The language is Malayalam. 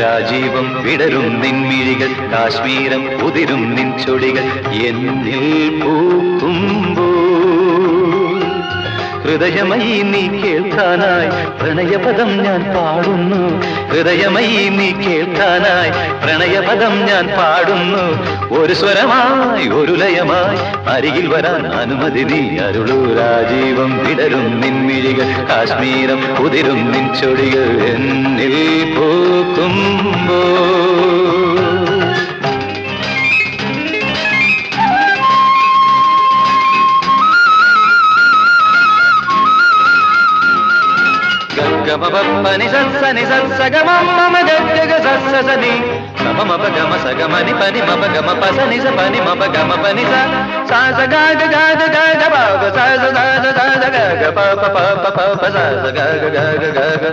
രാജീവം വിടരും നിൻമിഴികൾ കാശ്മീരം ഉതിരും നിൻ ചൊടികൾ എന്നിൽ പൂക്കുമ്പോ ഹൃദയമയി നീ കേൾക്കാനായി പ്രണയപദം ഞാൻ പാടുന്നു. ഹൃദയമയി നീ കേൾക്കാനായി പ്രണയപദം ഞാൻ പാടുന്നു. ഒരു സ്വരമായി ഒരു ലയമായി അരികിൽ വരാൻ അനുമതി നീ അരുളൂ. രാജീവം വിടരും നിൻമിഴികൾ കാശ്മീരം പുതിരും നിൻ ചൊടികൾ എന്നിൽ പൂക്കുമ്പോ గమని సని సత్స గమ జగ సత్స సని సమ మప గమ సగమని పని మప గమ పస నిస పని మప గమ పని స సాస గాగ గాగ గాగ బాగ సాస సాస సాస గాగ పాప పాప పాప సాస గాగ గాగ గాగ